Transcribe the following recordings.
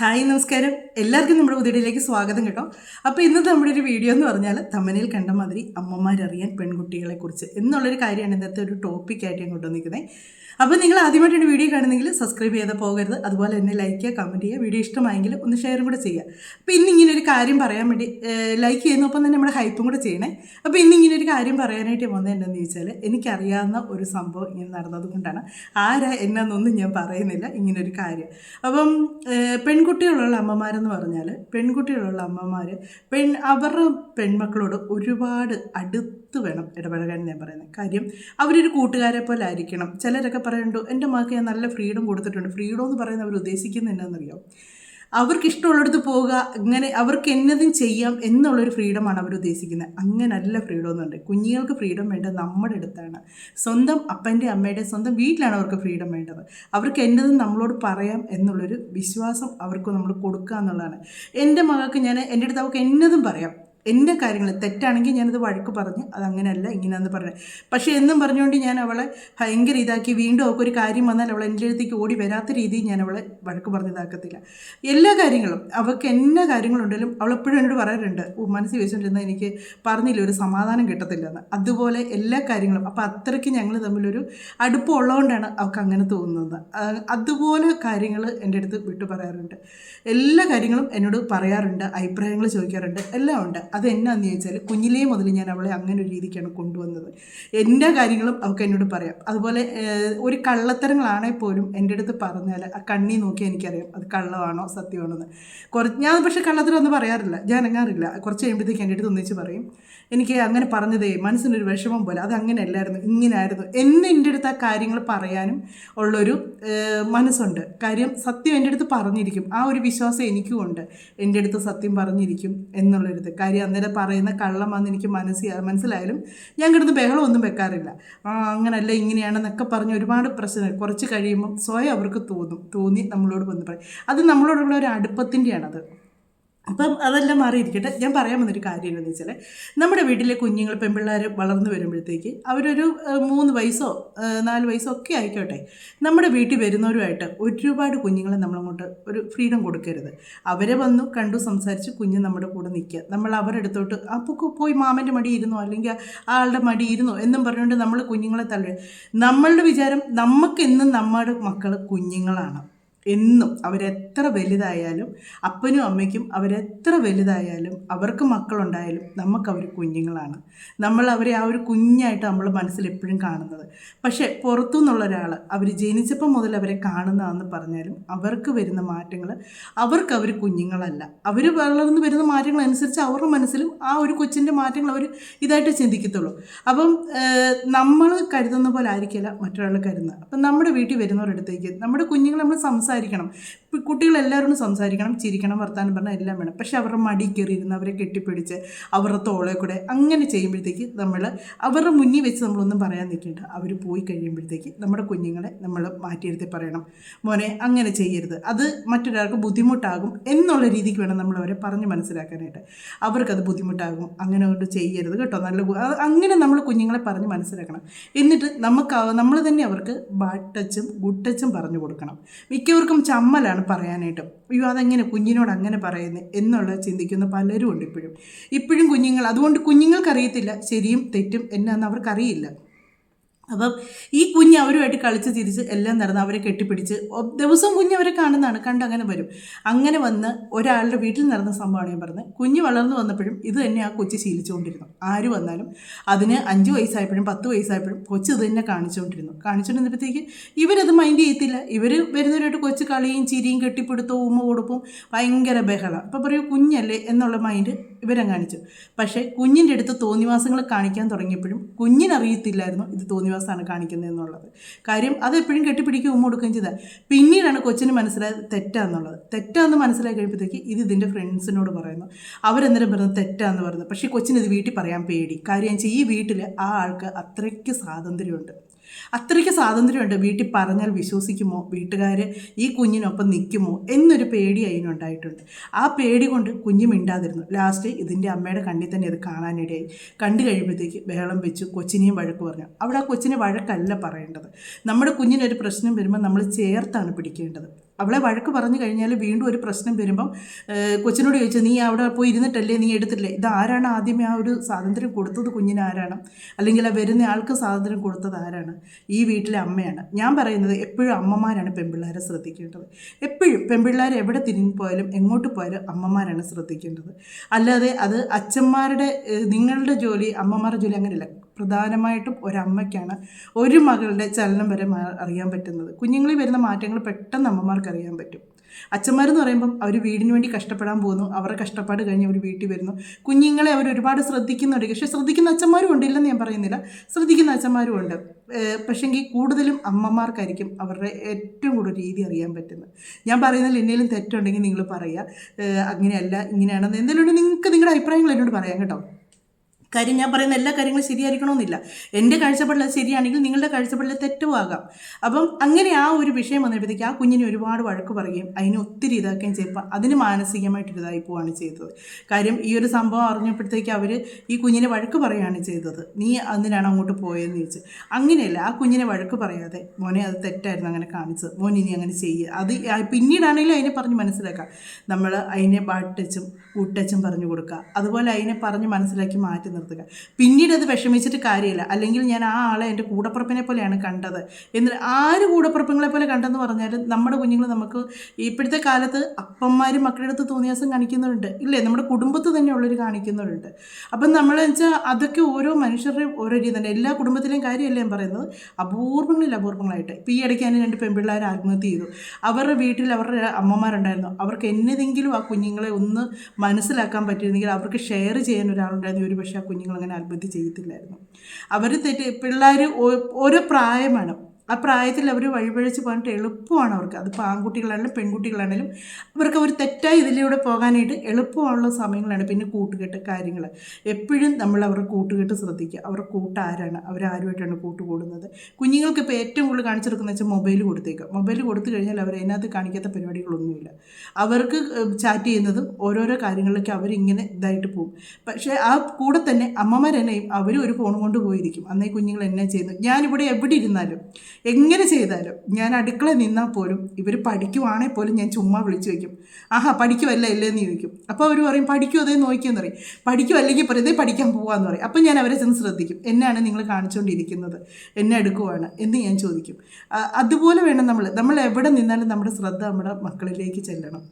Hi നമസ്കാരം. എല്ലാവർക്കും നമ്മുടെ പുതിയിലേക്ക് സ്വാഗതം കേട്ടോ. അപ്പോൾ ഇന്നത്തെ നമ്മുടെ ഒരു വീഡിയോ എന്ന് പറഞ്ഞാൽ തമ്മനിൽ കണ്ട മാതിരി അമ്മമാരറിയാൻ പെൺകുട്ടികളെക്കുറിച്ച് എന്നുള്ളൊരു കാര്യമാണ് ഇന്നത്തെ ഒരു ടോപ്പിക്കായിട്ട് ഞാൻ കൊണ്ടുവന്നിരിക്കുന്നത് അപ്പോൾ നിങ്ങൾ ആദ്യമായിട്ടാണ് വീഡിയോ കാണുന്നെങ്കിൽ സബ്സ്ക്രൈബ് ചെയ്ത് പോകരുത്. അതുപോലെ തന്നെ ലൈക്ക് ചെയ്യുക കമന്റ് ചെയ്യുക. വീഡിയോ ഇഷ്ടമായെങ്കിൽ ഒന്ന് ഷെയറും കൂടെ ചെയ്യുക. അപ്പോൾ ഇന്ന് ഇങ്ങനെ ഒരു കാര്യം പറയാൻ വേണ്ടി ലൈക്ക് ചെയ്യുന്നൊപ്പം തന്നെ നമ്മുടെ ഹൈപ്പും കൂടെ ചെയ്യണേ. അപ്പോൾ ഇന്ന് ഇങ്ങനെ ഒരു കാര്യം പറയാനായിട്ട് വന്നത് എന്താണെന്ന് ചോദിച്ചാൽ എനിക്കറിയാവുന്ന ഒരു സംഭവം ഇങ്ങനെ നടന്നത് കൊണ്ടാണ്. ആരാ എന്നൊന്നും ഞാൻ പറയുന്നില്ല ഇങ്ങനൊരു കാര്യം. അപ്പം പെൺകുട്ടികളുള്ള അമ്മമാരെന്ന് പറഞ്ഞാൽ പെൺകുട്ടികളുള്ള അമ്മമാർ പെൺ അവരുടെ പെൺമക്കളോട് ഒരുപാട് അടുത്ത് വേണം ഇടപഴകാൻ ഞാൻ പറയുന്നത്. കാര്യം അവരൊരു കൂട്ടുകാരെ പോലെ ആയിരിക്കണം. ചിലരൊക്കെ പറയുന്നുണ്ട് എന്റെ മകൾക്ക് ഞാൻ നല്ല ഫ്രീഡം കൊടുത്തിട്ടുണ്ട്. ഫ്രീഡം എന്ന് പറയുന്നത് അവർ ഉദ്ദേശിക്കുന്നത് എന്നാണെന്നറിയാം അവർക്ക് ഇഷ്ടമുള്ളിടത്ത് പോവുക ഇങ്ങനെ അവർക്ക് എന്നതും ചെയ്യാം എന്നുള്ളൊരു ഫ്രീഡമാണ് അവർ ഉദ്ദേശിക്കുന്നത്. അങ്ങനല്ല ഫ്രീഡം എന്നുണ്ട് കുഞ്ഞുങ്ങൾക്ക് ഫ്രീഡം വേണ്ടത് നമ്മുടെ അടുത്താണ്. സ്വന്തം അപ്പന്റെ അമ്മയുടെ സ്വന്തം വീട്ടിലാണ് അവർക്ക് ഫ്രീഡം വേണ്ടത്. അവർക്ക് എന്നതും നമ്മളോട് പറയാം എന്നുള്ളൊരു വിശ്വാസം അവർക്ക് നമ്മൾ കൊടുക്കുക എന്നുള്ളതാണ്. എന്റെ മകൾക്ക് ഞാൻ എന്റെ അടുത്ത് അവർക്ക് എന്നതും പറയാം. എന്റെ കാര്യങ്ങൾ തെറ്റാണെങ്കിൽ ഞാനത് വഴക്ക് പറഞ്ഞ് അതങ്ങനെയല്ല ഇങ്ങനെയാണെന്ന് പറഞ്ഞത് പറഞ്ഞു. പക്ഷേ എന്നും പറഞ്ഞുകൊണ്ട് ഞാൻ അവളെ ഭയങ്കര ഇതാക്കി. വീണ്ടും അവൾക്ക് ഒരു കാര്യം വന്നാൽ അവൾ എന്റെ അടുത്തേക്ക് ഓടി വരാത്ത രീതിയിൽ ഞാൻ അവളെ വഴക്ക് പറഞ്ഞിതാക്കത്തില്ല എല്ലാ കാര്യങ്ങളും അവൾക്ക് എന്നാ കാര്യങ്ങളുണ്ടെങ്കിലും അവൾ എപ്പോഴും എന്നോട് പറയാറുണ്ട് മനസ്സിൽ വെച്ചുകൊണ്ടിരുന്ന എനിക്ക് പറഞ്ഞില്ല ഒരു സമാധാനം കിട്ടത്തില്ലെന്ന്. അതുപോലെ എല്ലാ കാര്യങ്ങളും അപ്പോൾ അത്രയ്ക്ക് ഞങ്ങൾ തമ്മിലൊരു അടുപ്പം ഉള്ളതുകൊണ്ടാണ് അവൾക്ക് അങ്ങനെ തോന്നുന്നത്. അതുപോലെ കാര്യങ്ങൾ എന്റെ അടുത്ത് വിട്ടു പറയാറുണ്ട്. എല്ലാ കാര്യങ്ങളും എന്നോട് പറയാറുണ്ട് അഭിപ്രായങ്ങൾ ചോദിക്കാറുണ്ട് എല്ലാം ഉണ്ട്. അത് എന്നാന്ന് ചോദിച്ചാൽ കുഞ്ഞിലേ മുതൽ ഞാൻ അവളെ അങ്ങനെ ഒരു രീതിക്കാണ് കൊണ്ടുവന്നത്. എന്റെ കാര്യങ്ങളും അവൾക്ക് എന്നോട് പറയാം. അതുപോലെ ഒരു കള്ളത്തരങ്ങളാണെങ്കിൽ പോലും എന്റെ അടുത്ത് പറഞ്ഞാൽ ആ കണ്ണി നോക്കി എനിക്കറിയാം അത് കള്ളമാണോ സത്യമാണോ എന്ന് കുറച്ച് ഞാൻ പക്ഷേ കള്ളത്തരം ഒന്നും പറയാറില്ല. ഞാൻ ഇറങ്ങാറില്ല കുറച്ച് കഴിയുമ്പോഴത്തേക്ക് എന്റെ അടുത്ത് ഒന്നിച്ച് പറയും. എനിക്ക് അങ്ങനെ പറഞ്ഞതേ മനസ്സിനൊരു വിഷമം പോലെ. അത് അല്ലായിരുന്നു ഇങ്ങനെയായിരുന്നു. എന്നെ എന്റെ അടുത്ത് ആ കാര്യങ്ങൾ പറയാനും ഉള്ളൊരു മനസ്സുണ്ട്. കാര്യം സത്യം എന്റെ അടുത്ത് പറഞ്ഞിരിക്കും. ആ ഒരു വിശ്വാസം എനിക്കും ഉണ്ട് എന്റെ അടുത്ത് സത്യം പറഞ്ഞിരിക്കും എന്നുള്ളൊരിത്. കാര്യം അന്നേരം പറയുന്ന കള്ളം വന്ന് എനിക്ക് മനസ്സി മനസ്സിലായാലും ഞാൻ കിടന്ന് ബഹളമൊന്നും വെക്കാറില്ല. ആ അങ്ങനല്ല ഇങ്ങനെയാണെന്നൊക്കെ പറഞ്ഞ് ഒരുപാട് പ്രശ്നം കുറച്ച് കഴിയുമ്പം സ്വയം അവർക്ക് തോന്നും തോന്നി നമ്മളോട് വന്ന് പറയും. അത് നമ്മളോടുള്ള ഒരു അടുപ്പത്തിന്റെയാണത്. അപ്പം അതെല്ലാം മാറിയിരിക്കട്ടെ. ഞാൻ പറയാൻ വന്നൊരു കാര്യം എന്താണെന്ന് വെച്ചാൽ നമ്മുടെ വീട്ടിലെ കുഞ്ഞുങ്ങൾ പെൺപിള്ളേർ വളർന്നു വരുമ്പോഴത്തേക്ക് അവരൊരു മൂന്ന് വയസ്സോ നാല് വയസ്സോ ഒക്കെ ആയിക്കോട്ടെ. നമ്മുടെ വീട്ടിൽ വരുന്നവരുമായിട്ട് ഒരുപാട് കുഞ്ഞുങ്ങളെ നമ്മളങ്ങോട്ട് ഒരു ഫ്രീഡം കൊടുക്കരുത്. അവരെ വന്നു കണ്ടു സംസാരിച്ച് കുഞ്ഞ് നമ്മുടെ കൂടെ നിൽക്കുക. നമ്മൾ അവരുടെ അടുത്തോട്ട് അപ്പോൾ പോയി മാമന്റെ മടി ഇരുന്നോ? അല്ലെങ്കിൽ ആളുടെ മടി ഇരുന്നോ? എന്നും പറഞ്ഞുകൊണ്ട് നമ്മൾ കുഞ്ഞുങ്ങളെ തള്ളി. നമ്മളുടെ വിചാരം നമുക്കെന്നും നമ്മുടെ മക്കൾ കുഞ്ഞുങ്ങളാണ്. എന്നും അവരെത്ര വലുതായാലും അപ്പനും അമ്മയ്ക്കും അവരെത്ര വലുതായാലും അവർക്ക് മക്കളുണ്ടായാലും നമുക്ക് അവർ കുഞ്ഞുങ്ങളാണ്. നമ്മൾ അവരെ ആ ഒരു കുഞ്ഞായിട്ട് നമ്മൾ മനസ്സിൽ എപ്പോഴും കാണുന്നത്. പക്ഷേ പുറത്തുനിന്നുള്ള ഒരാൾ അവർ ജനിച്ചപ്പോൾ മുതൽ അവരെ കാണുന്നതെന്ന് പറഞ്ഞാലും അവർക്ക് വരുന്ന മാറ്റങ്ങൾ അവർക്ക് അവർ കുഞ്ഞുങ്ങളല്ല. അവർ വളർന്നു വരുന്ന മാറ്റങ്ങൾ അനുസരിച്ച് അവരുടെ മനസ്സിലും ആ ഒരു കൊച്ചിന്റെ മാറ്റങ്ങൾ അവർ ഇതായിട്ട് ചിന്തിക്കത്തുള്ളൂ. അപ്പം നമ്മൾ കരുതുന്ന പോലെ ആയിരിക്കില്ല മറ്റൊരാൾ കരുതുന്നത്. അപ്പം നമ്മുടെ വീട്ടിൽ വരുന്നവരുടെ അടുത്തേക്ക് നമ്മുടെ കുഞ്ഞുങ്ങൾ നമ്മൾ സംസാരിക്കണം. കുട്ടികളെല്ലാവരോടും സംസാരിക്കണം ചിരിക്കണം വർത്താനം പറഞ്ഞാൽ എല്ലാം വേണം. പക്ഷേ അവരുടെ മടി കയറിയിരുന്ന് അവരെ കെട്ടിപ്പിടിച്ച് അവരുടെ തോളെ കൂടെ അങ്ങനെ ചെയ്യുമ്പോഴത്തേക്ക് നമ്മൾ അവരുടെ മുന്നിൽ വെച്ച് നമ്മളൊന്നും പറയാൻ നിൽക്കേണ്ട. അവർ പോയി കഴിയുമ്പോഴത്തേക്ക് നമ്മുടെ കുഞ്ഞുങ്ങളെ നമ്മൾ മാറ്റിയെടുത്തി പറയണം. മോനെ അങ്ങനെ ചെയ്യരുത്. അത് മറ്റൊരാൾക്ക് ബുദ്ധിമുട്ടാകും എന്നുള്ള രീതിക്ക് വേണം നമ്മൾ അവരെ പറഞ്ഞ് മനസ്സിലാക്കാനായിട്ട്. അവർക്കത് ബുദ്ധിമുട്ടാകും. അങ്ങനെ കൊണ്ട് ചെയ്യരുത് കേട്ടോ. നല്ല അങ്ങനെ നമ്മൾ കുഞ്ഞുങ്ങളെ പറഞ്ഞ് മനസ്സിലാക്കണം. എന്നിട്ട് നമുക്ക് നമ്മൾ തന്നെ അവർക്ക് ബാഡ് ടച്ചും ഗുഡ് ടച്ചും പറഞ്ഞു കൊടുക്കണം. മിക്കവർക്കും ചമ്മലാണ് പറയാനായിട്ട്. അയ്യോ അതെങ്ങനെ കുഞ്ഞിനോട് അങ്ങനെ പറയുന്നത് എന്നുള്ള ചിന്തിക്കുന്ന പലരും ഉണ്ട് ഇപ്പോഴും. ഇപ്പോഴും കുഞ്ഞുങ്ങൾ അതുകൊണ്ട് കുഞ്ഞുങ്ങൾക്കറിയത്തില്ല ശരിയും തെറ്റും എന്നാന്ന് അവർക്കറിയില്ല. അപ്പം ഈ കുഞ്ഞ് അവരുമായിട്ട് കളിച്ച് തിരിച്ച് എല്ലാം നടന്ന് അവരെ കെട്ടിപ്പിടിച്ച് ദിവസം കുഞ്ഞ് അവരെ കാണുന്നതാണ് കണ്ട് അങ്ങനെ വരും. അങ്ങനെ വന്ന് ഒരാളുടെ വീട്ടിൽ നടന്ന സംഭവമാണ് ഞാൻ പറഞ്ഞത്. കുഞ്ഞ് വളർന്നു വന്നപ്പോഴും ഇത് തന്നെ ആ കൊച്ചു ശീലിച്ചുകൊണ്ടിരുന്നു. ആര് വന്നാലും അതിന് അഞ്ച് വയസ്സായപ്പോഴും പത്ത് വയസ്സായപ്പോഴും കൊച്ചു ഇത് തന്നെ കാണിച്ചുകൊണ്ടിരുന്നു. കാണിച്ചുകൊണ്ടിരുന്നപ്പോഴത്തേക്ക് ഇവരത് മൈൻഡ് ചെയ്യത്തില്ല. ഇവർ വരുന്നവരായിട്ട് കൊച്ചു കളിയും ചിരിയും കെട്ടിപ്പിടുത്തവും ഉമ്മ കൊടുപ്പും ഭയങ്കര ബഹളം. അപ്പോൾ പറയൂ കുഞ്ഞല്ലേ എന്നുള്ള മൈൻഡ് ഇവരെ കാണിച്ചു പക്ഷേ കുഞ്ഞിന്റെ അടുത്ത് തോന്നിവാസങ്ങൾ കാണിക്കാൻ തുടങ്ങിയപ്പോഴും കുഞ്ഞിനറിയത്തില്ലായിരുന്നു ഇത് തോന്നിവാസമാണ് കാണിക്കുന്നത് എന്നുള്ളത്. കാര്യം അത് എപ്പോഴും കെട്ടിപ്പിടിക്കുകയും ഉമ്മ കൊടുക്കുകയും ചെയ്താൽ പിന്നീടാണ് കൊച്ചിന് മനസ്സിലായത് തെറ്റാന്നുള്ളത്. തെറ്റാന്ന് മനസ്സിലായി കഴിയുമ്പോഴത്തേക്ക് ഇത് ഇതിന്റെ ഫ്രണ്ട്സിനോട് പറയുന്നു. അവരെന്നേരം പറയുന്നത് തെറ്റാന്ന് പറയുന്നത് പക്ഷേ കൊച്ചിന് ഇത് വീട്ടിൽ പറയാൻ പേടി. കാര്യം ഈ വീട്ടിൽ ആ ആൾക്ക് അത്രയ്ക്ക് സ്വാതന്ത്ര്യമുണ്ട്. അത്രയ്ക്ക് സ്വാതന്ത്ര്യമുണ്ട് വീട്ടിൽ പറഞ്ഞാൽ വിശ്വസിക്കുമോ? വീട്ടുകാർ ഈ കുഞ്ഞിനൊപ്പം നിൽക്കുമോ? എന്നൊരു പേടി അതിനുണ്ടായിട്ടുണ്ട്. ആ പേടി കൊണ്ട് കുഞ്ഞ് മിണ്ടാതിരുന്നു. ലാസ്റ്റ് ഇതിന്റെ അമ്മയുടെ കണ്ണിൽ തന്നെ അത് കാണാനിടയായി. കണ്ടു കഴിയുമ്പോഴത്തേക്ക് ബഹളം വെച്ചു കൊച്ചിനെയും വഴക്ക് പറഞ്ഞു. അവിടെ ആ കൊച്ചിനെ വഴക്കല്ല പറയേണ്ടത്. നമ്മുടെ കുഞ്ഞിനൊരു പ്രശ്നം വരുമ്പോൾ നമ്മൾ ചേർത്താണ് പിടിക്കേണ്ടത്. അവളെ വഴക്ക് പറഞ്ഞു കഴിഞ്ഞാൽ വീണ്ടും ഒരു പ്രശ്നം വരുമ്പം കൊച്ചിനോട് ചോദിച്ചു നീ അവിടെ പോയി ഇരുന്നിട്ടല്ലേ? നീ എടുത്തില്ലേ ഇത് ആരാണ് ആദ്യമേ ആ ഒരു സ്വാതന്ത്ര്യം കൊടുത്തത് കുഞ്ഞിന് ആരാണ് അല്ലെങ്കിൽ ആ വരുന്ന ആൾക്ക് സ്വാതന്ത്ര്യം കൊടുത്തത് ആരാണ്? ഈ വീട്ടിലെ അമ്മയാണ്. ഞാൻ പറയുന്നത് എപ്പോഴും അമ്മമാരാണ് പെൺപിള്ളേരെ ശ്രദ്ധിക്കേണ്ടത്. എപ്പോഴും പെൺപിള്ളേർ എവിടെ തിരിഞ്ഞു പോയാലും എങ്ങോട്ട് പോയാലും അമ്മമാരാണ് ശ്രദ്ധിക്കേണ്ടത്. അല്ലാതെ അത് അച്ഛന്മാരുടെ നിങ്ങളുടെ ജോലി അമ്മമാരുടെ ജോലി അങ്ങനെയല്ല. പ്രധാനമായിട്ടും ഒരമ്മയ്ക്കാണ് ഒരു മകളുടെ ചലനം വരെ അറിയാൻ പറ്റുന്നത്. കുഞ്ഞുങ്ങളിൽ വരുന്ന മാറ്റങ്ങൾ പെട്ടെന്ന് അമ്മമാർക്ക് അറിയാൻ പറ്റും. അച്ഛന്മാരെന്ന് പറയുമ്പം അവർ വീടിന് വേണ്ടി കഷ്ടപ്പെടാൻ പോകുന്നു അവരുടെ കഷ്ടപ്പാട് കഴിഞ്ഞ് അവർ വീട്ടിൽ വരുന്നു. കുഞ്ഞുങ്ങളെ അവർ ഒരുപാട് ശ്രദ്ധിക്കുന്നുണ്ട്. പക്ഷേ ശ്രദ്ധിക്കുന്ന അച്ഛന്മാരും ഉണ്ട് ഇല്ലെന്ന് ഞാൻ പറയുന്നില്ല. ശ്രദ്ധിക്കുന്ന അച്ഛന്മാരും ഉണ്ട്. പക്ഷേങ്കിൽ കൂടുതലും അമ്മമാർക്കായിരിക്കും അവരുടെ ഏറ്റവും കൂടുതൽ രീതി അറിയാൻ പറ്റുന്നത്. ഞാൻ പറയുന്നതിൽ എന്തെങ്കിലും തെറ്റുണ്ടെങ്കിൽ നിങ്ങൾ പറയുക. അങ്ങനെയല്ല ഇങ്ങനെയാണെന്ന് എന്തെങ്കിലും നിങ്ങൾക്ക് നിങ്ങളുടെ അഭിപ്രായങ്ങൾ എന്നോട് പറയാം കേട്ടോ. കാര്യം ഞാൻ പറയുന്ന എല്ലാ കാര്യങ്ങളും ശരിയായിരിക്കണമെന്നില്ല. എന്റെ കാഴ്ചപ്പാടിൽ അത് ശരിയാണെങ്കിൽ നിങ്ങളുടെ കാഴ്ചപ്പാടിൽ തെറ്റുമാകാം അപ്പം അങ്ങനെ ആ ഒരു വിഷയം വന്നപ്പോഴത്തേക്ക് ആ കുഞ്ഞിനെ ഒരുപാട് വഴക്ക് പറയുകയും അതിനെ ഒത്തിരി ഇതാക്കുകയും ചെയ്യുമ്പോൾ അതിന് മാനസികമായിട്ട് ഇതായി പോവുകയാണ് ചെയ്തത്. കാര്യം ഈ ഒരു സംഭവം അറിഞ്ഞപ്പോഴത്തേക്ക് അവർ ഈ കുഞ്ഞിനെ വഴക്ക് പറയുകയാണ് ചെയ്തത്. നീ അതിനാണ് അങ്ങോട്ട് പോയതെന്ന് ചോദിച്ചു. അങ്ങനെയല്ല ആ കുഞ്ഞിനെ വഴക്ക് പറയാതെ മോനെ അത് തെറ്റായിരുന്നു അങ്ങനെ കാണിച്ചത്. മോൻ ഇനി അങ്ങനെ ചെയ്യുക അത് പിന്നീടാണെങ്കിലും അതിനെ പറഞ്ഞ് മനസ്സിലാക്കാം നമ്മൾ അതിനെ ബാട്ടച്ചും കൂട്ടച്ചും പറഞ്ഞു കൊടുക്കുക. അതുപോലെ അതിനെ പറഞ്ഞ് മനസ്സിലാക്കി മാറ്റി നിർത്തുക. പിന്നീട് അത് വിഷമിച്ചിട്ട് കാര്യമില്ല. അല്ലെങ്കിൽ ഞാൻ ആ ആളെ എന്റെ കൂടപ്പുറപ്പിനെ പോലെയാണ് കണ്ടത്. എന്നിട്ട് ആര് കൂടപ്പുറപ്പുകളെ പോലെ കണ്ടെന്ന് പറഞ്ഞാലും നമ്മുടെ കുഞ്ഞുങ്ങൾ നമുക്ക് ഇപ്പോഴത്തെ കാലത്ത് അപ്പന്മാരും മക്കളുടെ അടുത്ത് തോന്നിയാസം കാണിക്കുന്നവരുണ്ട് ഇല്ലേ? നമ്മുടെ കുടുംബത്തിൽ തന്നെ ഉള്ളവർ കാണിക്കുന്നവരുണ്ട് അപ്പം നമ്മൾ വെച്ചാൽ അതൊക്കെ ഓരോ മനുഷ്യരുടെയും ഓരോ രീതി തന്നെ. എല്ലാ കുടുംബത്തിലെയും കാര്യമല്ല ഞാൻ പറയുന്നത്? അപൂർവങ്ങളിൽ അപൂർവങ്ങളായിട്ട്. ഇപ്പം ഈ ഇടയ്ക്ക് തന്നെ രണ്ട് പെൺപിള്ളേർ ആത്മഹത്യ ചെയ്തു. അവരുടെ വീട്ടിൽ അവരുടെ അമ്മമാരുണ്ടായിരുന്നു. അവർക്ക് എന്നതെങ്കിലും ആ കുഞ്ഞുങ്ങളെ ഒന്ന് മനസ്സിലാക്കാൻ പറ്റിയിരുന്നെങ്കിൽ അവർക്ക് ഷെയർ ചെയ്യാൻ ഒരാളുണ്ടായിരുന്നു. ഒരു പക്ഷേ കുഞ്ഞുങ്ങൾ അങ്ങനെ ആത്മഹത്യ ചെയ്യത്തില്ലായിരുന്നു. അവർ തെറ്റ് പിള്ളേർ ഓരോ പ്രായമാണ്. ആ പ്രായത്തിൽ അവർ വഴിപഴിച്ച് പോകാനായിട്ട് എളുപ്പമാണ് അവർക്ക്. അതിപ്പോൾ ആൺകുട്ടികളാണെങ്കിലും പെൺകുട്ടികളാണെങ്കിലും അവർക്ക് അവർ തെറ്റായ ഇതിലൂടെ പോകാനായിട്ട് എളുപ്പമുള്ള സമയങ്ങളാണ്. പിന്നെ കൂട്ടുകെട്ട് കാര്യങ്ങൾ. എപ്പോഴും നമ്മൾ അവരുടെ കൂട്ടുകെട്ട് ശ്രദ്ധിക്കുക. അവരുടെ കൂട്ട് ആരാണ്? അവരാരുമായിട്ടാണ് കൂട്ട് കൂടുന്നത്? കുഞ്ഞുങ്ങൾക്ക് ഇപ്പോൾ ഏറ്റവും കൂടുതൽ കാണിച്ചെടുക്കുന്നത് വെച്ചാൽ മൊബൈൽ കൊടുത്തേക്കാം മൊബൈൽ കൊടുത്തു കഴിഞ്ഞാൽ അവർ അതിനകത്ത് കാണിക്കാത്ത പരിപാടികളൊന്നുമില്ല. അവർക്ക് ചാറ്റ് ചെയ്യുന്നതും ഓരോരോ കാര്യങ്ങളിലേക്ക് അവരിങ്ങനെ ഇതായിട്ട് പോകും. പക്ഷേ ആ കൂടെ തന്നെ അമ്മമാരെന്നെയും അവരും ഒരു ഫോൺ കൊണ്ട് പോയിരിക്കും. അന്നേ കുഞ്ഞുങ്ങൾ എന്നെ ചെയ്യുന്നു? ഞാനിവിടെ എവിടെ ഇരുന്നാലും എങ്ങനെ ചെയ്താലും ഞാൻ അടുക്കള നിന്നാൽ പോലും ഇവർ പഠിക്കുവാണെങ്കിൽ പോലും ഞാൻ ചുമ്മാ വിളിച്ചു വയ്ക്കും ആഹാ പഠിക്കുമല്ല ഇല്ലേന്ന് ചോദിക്കും. അപ്പോൾ അവർ പറയും പഠിക്കും അതേ നോക്കിയെന്ന് പറയും. പഠിക്കും അല്ലെങ്കിൽ പറയുന്നത് "ദേ പഠിക്കാൻ പോവാന്ന് പറയും. അപ്പം ഞാൻ അവരെ ചെന്ന് ശ്രദ്ധിക്കും. എന്നാണ് നിങ്ങൾ കാണിച്ചുകൊണ്ടിരിക്കുന്നത്? എന്നെ എടുക്കുവാണ്? എന്ന് ഞാൻ ചോദിക്കും. അതുപോലെ വേണം നമ്മൾ നമ്മൾ എവിടെ നിന്നാലും നമ്മുടെ ശ്രദ്ധ നമ്മുടെ മക്കളിലേക്ക് ചെല്ലണം.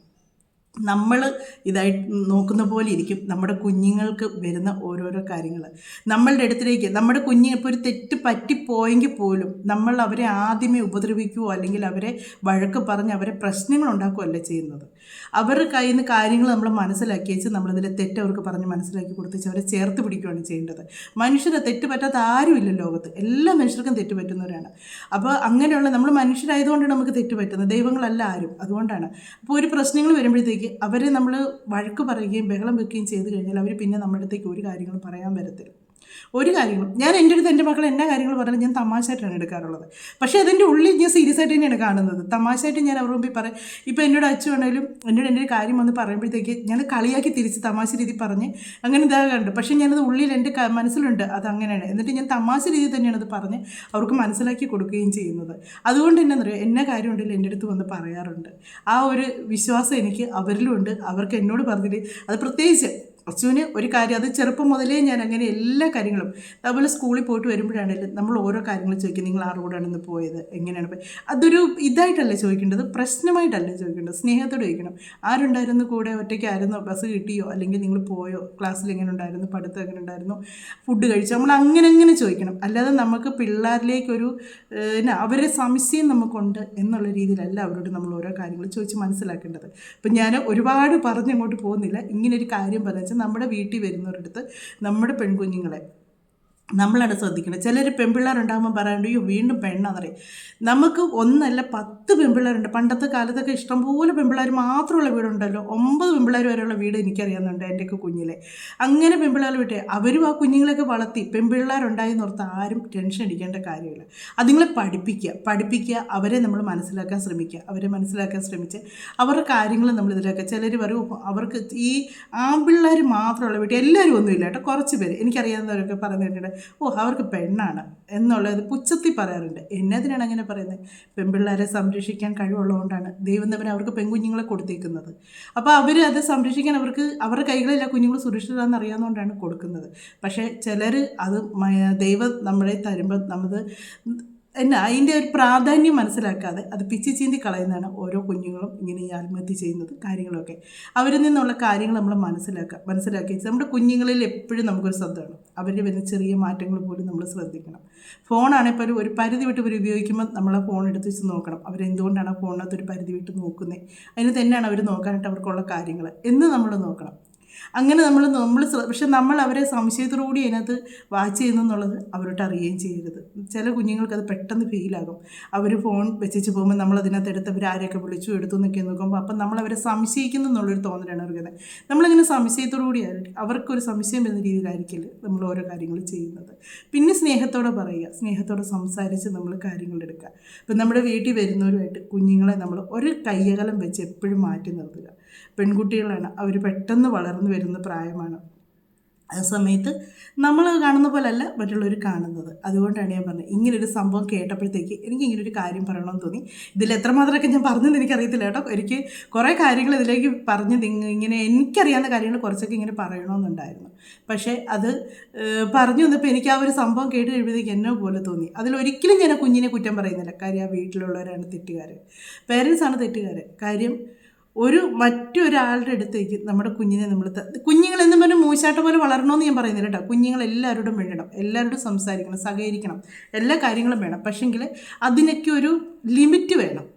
നമ്മൾ ഇതായി നോക്കുന്ന പോലെ ഇരിക്കും നമ്മുടെ കുഞ്ഞുങ്ങൾക്ക് വരുന്ന ഓരോരോ കാര്യങ്ങൾ. നമ്മളുടെ അടുത്തിലേക്ക് നമ്മുടെ കുഞ്ഞിന് ഇപ്പോൾ ഒരു തെറ്റ് പറ്റിപ്പോയെങ്കിൽ പോലും നമ്മൾ അവരെ ആദ്യമേ ഉപദ്രവിക്കുകയോ അല്ലെങ്കിൽ അവരെ വഴക്ക് പറഞ്ഞ് അവരെ പ്രശ്നങ്ങൾ ഉണ്ടാക്കുകയല്ല ചെയ്യുന്നത്. അവരുടെ കയ്യിൽ നിന്ന് കാര്യങ്ങൾ നമ്മൾ മനസ്സിലാക്കി വെച്ച് നമ്മളതിലെ തെറ്റ് അവർക്ക് പറഞ്ഞ് മനസ്സിലാക്കി കൊടുത്തിച്ച് അവരെ ചേർത്ത് പിടിക്കുകയാണ് ചെയ്യേണ്ടത്. മനുഷ്യരെ തെറ്റ് പറ്റാത്ത ആരുമില്ല ലോകത്ത്. എല്ലാ മനുഷ്യർക്കും തെറ്റ് പറ്റുന്നവരാണ്. അപ്പോൾ അങ്ങനെയുള്ള നമ്മൾ മനുഷ്യരായതുകൊണ്ടാണ് നമുക്ക് തെറ്റ് പറ്റുന്നത്. ദൈവങ്ങളല്ല ആരും. അതുകൊണ്ടാണ്. അപ്പോൾ ഒരു പ്രശ്നങ്ങൾ വരുമ്പോഴത്തേക്ക് അവരെ നമ്മൾ വഴക്ക് പറയുകയും ബഹളം വെക്കുകയും ചെയ്ത് കഴിഞ്ഞാൽ അവർ പിന്നെ നമ്മുടെ അടുത്തേക്ക് ഒരു കാര്യങ്ങളും പറയാൻ വരത്തില്ല. ഒരു കാര്യങ്ങളും ഞാൻ എന്റെ അടുത്ത് എന്റെ മക്കൾ എന്നാ കാര്യങ്ങൾ പറഞ്ഞാൽ ഞാൻ തമാശയായിട്ടാണ് എടുക്കാറുള്ളത്. പക്ഷേ അതിന്റെ ഉള്ളിൽ ഞാൻ സീരിയസ് ആയിട്ട് തന്നെയാണ് കാണുന്നത്. തമാശയായിട്ട് ഞാൻ അവരുടെ മുമ്പിൽ പറയും ഇപ്പോൾ എന്നോട് അച്ഛൻ എന്നോട് എന്റെ ഒരു കാര്യം വന്ന് പറയുമ്പോഴത്തേക്ക് ഞാൻ കളിയാക്കി തിരിച്ച് തമാശ രീതി പറഞ്ഞ് അങ്ങനെ ഇതാകാറുണ്ട് പക്ഷേ ഞാനത് ഉള്ളിൽ എന്റെ മനസ്സിലുണ്ട്. അത് അങ്ങനെയാണ്. എന്നിട്ട് ഞാൻ തമാശ രീതി തന്നെയാണ് അത് പറഞ്ഞ് അവർക്ക് മനസ്സിലാക്കി കൊടുക്കുകയും ചെയ്യുന്നത്. അതുകൊണ്ട് തന്നെ അറിയാം എന്നെ കാര്യം ഉണ്ടെങ്കിൽ എന്റെ അടുത്ത് വന്ന് പറയാറുണ്ട്. ആ ഒരു വിശ്വാസം എനിക്ക് അവരിലുണ്ട്. അവർക്ക് എന്നോട് പറഞ്ഞിട്ട് അത് പ്രത്യേകിച്ച് അച്ചുവിന് ഒരു കാര്യം അത് ചെറുപ്പം മുതലേ ഞാൻ അങ്ങനെ എല്ലാ കാര്യങ്ങളും അതുപോലെ സ്കൂളിൽ പോയിട്ട് വരുമ്പോഴാണെങ്കിലും നമ്മൾ ഓരോ കാര്യങ്ങൾ ചോദിക്കും നിങ്ങൾ ആ റോഡാണെന്ന് പോയത്? എങ്ങനെയാണ് പോയത് അതൊരു ഇതായിട്ടല്ല ചോദിക്കേണ്ടത് പ്രശ്നമായിട്ടല്ല ചോദിക്കേണ്ടത് സ്നേഹത്തോടെ ചോദിക്കണം. ആരുണ്ടായിരുന്നു കൂടെ? ഒറ്റയ്ക്ക് ആയിരുന്നോ ബസ് കിട്ടിയോ? അല്ലെങ്കിൽ നിങ്ങൾ പോയോ? ക്ലാസ്സിൽ എങ്ങനെ ഉണ്ടായിരുന്നു? പഠിത്തം എങ്ങനെ ഉണ്ടായിരുന്നു? ഫുഡ് കഴിച്ചോ? നമ്മൾ അങ്ങനെ അങ്ങനെ ചോദിക്കണം. അല്ലാതെ നമുക്ക് പിള്ളേരിലേക്കൊരു അവരെ സംശയം നമുക്കുണ്ട് എന്നുള്ള രീതിയിലല്ല അവരോട് നമ്മൾ ഓരോ കാര്യങ്ങൾ ചോദിച്ച് മനസ്സിലാക്കേണ്ടത്. അപ്പം ഞാൻ ഒരുപാട് പറഞ്ഞങ്ങോട്ട് പോകുന്നില്ല. ഇങ്ങനെ ഒരു കാര്യം പറഞ്ഞു നമ്മുടെ വീട്ടിൽ വരുന്നവരുടെ അടുത്ത് നമ്മുടെ പെൺകുഞ്ഞുങ്ങളെ നമ്മളാണ് ശ്രദ്ധിക്കണം. ചിലർ പെൺപിള്ളേരുണ്ടാകുമ്പോൾ പറയാണ്ട് അയ്യോ വീണ്ടും പെണ്ണാന്ന് പറയും നമുക്ക് ഒന്നല്ല പത്ത് പെൺപിള്ളേരുണ്ട്. പണ്ടത്തെ കാലത്തൊക്കെ ഇഷ്ടംപോലെ പെൺപിള്ളേർ മാത്രമുള്ള വീടുണ്ടല്ലോ. ഒമ്പത് പെൺപിള്ളേർ വരെയുള്ള വീട് എനിക്കറിയാവുന്നുണ്ട് എന്റെയൊക്കെ കുഞ്ഞിലെ. അങ്ങനെ പെൺപിള്ളേർ വിട്ടേ അവരും ആ കുഞ്ഞുങ്ങളെയൊക്കെ വളർത്തി. പെൺപിള്ളേരുണ്ടായി എന്നോർത്ത് ആരും ടെൻഷൻ അടിക്കേണ്ട കാര്യമില്ല. അതുങ്ങളെ പഠിപ്പിക്കുക. പഠിപ്പിക്കുക അവരെ നമ്മൾ മനസ്സിലാക്കാൻ ശ്രമിക്കുക. അവരെ മനസ്സിലാക്കാൻ ശ്രമിച്ച് അവരുടെ കാര്യങ്ങൾ നമ്മൾ ഇതിലാക്കുക. ചിലർ വരും അവർക്ക് ഈ ആൺപിള്ളേർ മാത്രമുള്ള വീട്ടിൽ എല്ലാവരും ഒന്നുമില്ല കേട്ടോ. കുറച്ച് പേര്. എനിക്കറിയാവുന്നവരൊക്കെ പറഞ്ഞു കേട്ടിട്ടുണ്ട് ഓ അവർക്ക് പെണ്ണാണ് എന്നുള്ളത് പുച്ഛത്തിൽ പറയാറുണ്ട്. എന്നതിനാണ് അങ്ങനെ പറയുന്നത്? പെൺപിള്ളേരെ സംരക്ഷിക്കാൻ കഴിവുള്ളതുകൊണ്ടാണ് ദൈവം തമ്മിൽ അവർക്ക് പെൺകുഞ്ഞുങ്ങളെ കൊടുത്തേക്കുന്നത്. അപ്പോൾ അവർ അത് സംരക്ഷിക്കാൻ അവർക്ക് അവരുടെ കൈകളിൽ ആ കുഞ്ഞുങ്ങൾ സുരക്ഷിതരാണെന്ന് അറിയാവുന്നതുകൊണ്ടാണ് കൊടുക്കുന്നത്. പക്ഷേ ചിലർ അത് ദൈവം നമ്മളെ തരുമ്പോൾ നമ്മൾ എന്നാ അതിന്റെ ഒരു പ്രാധാന്യം മനസ്സിലാക്കാതെ അത് പിച്ചി ചീന്തി കളയുന്നതാണ് ഓരോ കുഞ്ഞുങ്ങളും ഇങ്ങനെ ഈ ആത്മഹത്യ ചെയ്യുന്നത് കാര്യങ്ങളൊക്കെ. അവരിൽ നിന്നുള്ള കാര്യങ്ങൾ നമ്മൾ മനസ്സിലാക്കുക മനസ്സിലാക്കി നമ്മുടെ കുഞ്ഞുങ്ങളിൽ എപ്പോഴും നമുക്കൊരു ശ്രദ്ധ വേണം. അവരുടെ വരുന്ന ചെറിയ മാറ്റങ്ങൾ പോലും നമ്മൾ ശ്രദ്ധിക്കണം. ഫോണാണെങ്കിൽ പോലും ഒരു പരിധി വിട്ട് ഇവർ ഉപയോഗിക്കുമ്പോൾ നമ്മൾ ഫോൺ എടുത്ത് വെച്ച് നോക്കണം. അവരെന്തുകൊണ്ടാണ് ഫോണിനകത്ത് ഒരു പരിധി വിട്ട് നോക്കുന്നത്? അതിന് തന്നെയാണ് അവർ നോക്കാനായിട്ട് അവർക്കുള്ള കാര്യങ്ങൾ എന്ന് നമ്മൾ നോക്കണം. അങ്ങനെ നമ്മൾ നമ്മൾ പക്ഷെ നമ്മൾ അവരെ സംശയത്തോടുകൂടി അതിനകത്ത് വാച്ച് ചെയ്യുന്നു എന്നുള്ളത് അവരോട്ട് അറിയുകയും ചെയ്യരുത്. ചില കുഞ്ഞുങ്ങൾക്ക് അത് പെട്ടെന്ന് ഫീലാകും അവർ ഫോൺ വെച്ചിച്ച് പോകുമ്പോൾ നമ്മൾ അതിനകത്ത് എടുത്ത് അവർ ആരെയൊക്കെ വിളിച്ചു എടുത്തു എന്നൊക്കെ നോക്കുമ്പോൾ അപ്പം നമ്മൾ അവരെ സംശയിക്കുന്നു എന്നുള്ളൊരു തോന്നലാണ് അവർക്ക് നമ്മളിങ്ങനെ സംശയത്തോടുകൂടി അവർക്കൊരു സംശയം എന്ന രീതിയിലായിരിക്കില്ല നമ്മൾ ഓരോ കാര്യങ്ങൾ ചെയ്യുന്നത്. പിന്നെ സ്നേഹത്തോടെ പറയുക. സ്നേഹത്തോടെ സംസാരിച്ച് നമ്മൾ കാര്യങ്ങൾ എടുക്കുക. ഇപ്പം നമ്മുടെ വീട്ടിൽ വരുന്നവരുമായിട്ട് കുഞ്ഞുങ്ങളെ നമ്മൾ ഒരു കയ്യകലം വെച്ച് എപ്പോഴും മാറ്റി നിർത്തുക. പെൺകുട്ടികളാണ്. അവർ പെട്ടെന്ന് വളർന്നു വരുന്ന പ്രായമാണ്. ആ സമയത്ത് നമ്മൾ കാണുന്ന പോലല്ല മറ്റുള്ളവർ കാണുന്നത്. അതുകൊണ്ടാണ് ഞാൻ പറഞ്ഞത്. ഇങ്ങനൊരു സംഭവം കേട്ടപ്പോഴത്തേക്ക് എനിക്ക് ഇങ്ങനൊരു കാര്യം പറയണമെന്ന് തോന്നി. ഇതിൽ എത്രമാത്രമൊക്കെ ഞാൻ പറഞ്ഞത് എനിക്കറിയത്തില്ല കേട്ടോ. എനിക്ക് കുറേ കാര്യങ്ങൾ ഇതിലേക്ക് പറഞ്ഞ് നിങ്ങ- ഇങ്ങനെ എനിക്കറിയാവുന്ന കാര്യങ്ങൾ കുറച്ചൊക്കെ ഇങ്ങനെ പറയണമെന്നുണ്ടായിരുന്നു. പക്ഷേ അത് പറഞ്ഞു വന്നപ്പോൾ എനിക്ക് ആ ഒരു സംഭവം കേട്ട് കഴിയുമ്പോഴത്തേക്ക് എന്നെ പോലെ തോന്നി. അതിലൊരിക്കലും ഞാൻ കുഞ്ഞിനെ കുറ്റം പറയുന്നില്ല. കാര്യം ആ വീട്ടിലുള്ളവരാണ് തെറ്റുകാർ പേരൻസാണ് തെറ്റുകാർ കാര്യം ഒരു മറ്റൊരാളുടെ അടുത്തേക്ക് നമ്മുടെ കുഞ്ഞിനെ നമ്മൾ കുഞ്ഞുങ്ങൾ എന്ന് പറഞ്ഞാൽ മൂശാട്ട പോലെ വളരണമെന്ന് ഞാൻ പറയുന്നില്ല കേട്ടോ. കുഞ്ഞുങ്ങൾ എല്ലാവരോടും എല്ലാവരോടും സംസാരിക്കണം സഹകരിക്കണം. എല്ലാ കാര്യങ്ങളും വേണം. പക്ഷെങ്കിൽ അതിനൊക്കെ ഒരു ലിമിറ്റ് വേണം.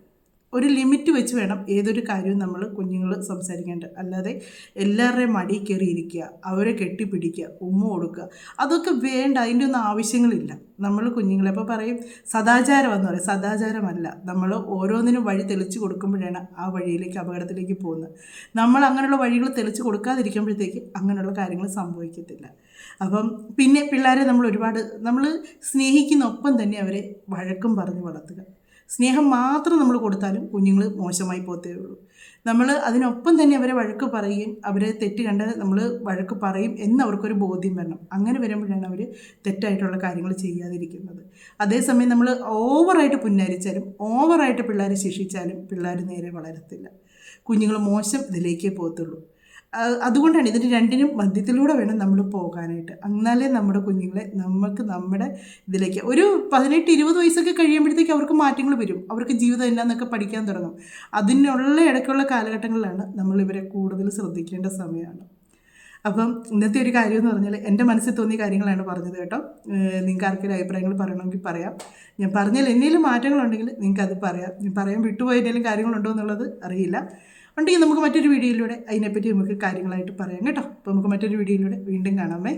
ഒരു ലിമിറ്റ് വെച്ച് വേണം ഏതൊരു കാര്യവും നമ്മൾ കുഞ്ഞുങ്ങൾ സംസാരിക്കേണ്ടത് അല്ലാതെ എല്ലാവരുടെയും മടി കയറി ഇരിക്കുക അവരെ കെട്ടിപ്പിടിക്കുക ഉമ്മ കൊടുക്കുക. അതൊക്കെ വേണ്ട അതിന്റെ ഒന്നും ആവശ്യങ്ങളില്ല. നമ്മൾ കുഞ്ഞുങ്ങളെ ഇപ്പോൾ പറയും സദാചാരം എന്ന് പറയും. സദാചാരമല്ല. നമ്മൾ ഓരോന്നിനും വഴി തെളിച്ച് കൊടുക്കുമ്പോഴാണ് ആ വഴിയിലേക്ക് അപകടത്തിലേക്ക് പോകുന്നത്. നമ്മൾ അങ്ങനെയുള്ള വഴികൾ തെളിച്ച് കൊടുക്കാതിരിക്കുമ്പോഴത്തേക്ക് അങ്ങനെയുള്ള കാര്യങ്ങൾ സംഭവിക്കത്തില്ല. അപ്പം പിന്നെ പിള്ളേരെ നമ്മൾ ഒരുപാട് നമ്മൾ സ്നേഹിക്കുന്ന ഒപ്പം തന്നെ അവരെ വഴക്കും പറഞ്ഞ് വളർത്തുക. സ്നേഹം മാത്രം നമ്മൾ കൊടുത്താലും കുഞ്ഞുങ്ങൾ മോശമായി പോത്തേ ഉള്ളൂ. നമ്മൾ അതിനൊപ്പം തന്നെ അവരെ വഴക്ക് പറയും അവരെ തെറ്റ് കണ്ട് നമ്മൾ വഴക്ക് പറയും എന്ന് അവർക്കൊരു ബോധ്യം വരണം. അങ്ങനെ വരുമ്പോഴാണ് അവർ തെറ്റായിട്ടുള്ള കാര്യങ്ങൾ ചെയ്യാതിരിക്കുന്നത്. അതേസമയം നമ്മൾ ഓവറായിട്ട് പുന്നാരിച്ചാലും ഓവറായിട്ട് പിള്ളേരെ ശിക്ഷിച്ചാലും പിള്ളേർ നേരെ വളരത്തില്ല. കുഞ്ഞുങ്ങൾ മോശം ഇതിലേക്കേ പോകത്തുള്ളൂ അതുകൊണ്ടാണ് ഇതിന് രണ്ടിനും മധ്യത്തിലൂടെ വേണം നമ്മൾ പോകാനായിട്ട്. എന്നാലേ നമ്മുടെ കുഞ്ഞുങ്ങളെ നമുക്ക് നമ്മുടെ ഇതിലേക്ക് ഒരു പതിനെട്ട് ഇരുപത് വയസ്സൊക്കെ കഴിയുമ്പോഴത്തേക്ക് അവർക്ക് മാറ്റങ്ങൾ വരും. അവർക്ക് ജീവിതം എന്നാന്നൊക്കെ പഠിക്കാൻ തുടങ്ങും. അതിനുള്ള ഇടയ്ക്കുള്ള കാലഘട്ടങ്ങളിലാണ് നമ്മൾ ഇവരെ കൂടുതൽ ശ്രദ്ധിക്കേണ്ട സമയമാണ്. അപ്പം ഇന്നത്തെ ഒരു കാര്യം എന്ന് പറഞ്ഞാൽ എന്റെ മനസ്സിൽ തോന്നിയ കാര്യങ്ങളാണ് പറഞ്ഞത് കേട്ടോ. നിങ്ങൾക്ക് ആർക്കൊരു അഭിപ്രായങ്ങൾ പറയണമെങ്കിൽ പറയാം. ഞാൻ പറഞ്ഞാൽ എന്തെങ്കിലും മാറ്റങ്ങളുണ്ടെങ്കിൽ നിങ്ങൾക്കത് പറയാം. ഞാൻ പറയാൻ വിട്ടുപോയ എന്തെങ്കിലും കാര്യങ്ങളുണ്ടോ എന്നുള്ളത് അറിയില്ല. ഉണ്ടെങ്കിൽ നമുക്ക് മറ്റൊരു വീഡിയോയിലൂടെ അതിനെപ്പറ്റി നമുക്ക് കാര്യങ്ങളായിട്ട് പറയാം കേട്ടോ. അപ്പോൾ നമുക്ക് മറ്റൊരു വീഡിയോയിലൂടെ വീണ്ടും കാണാമേ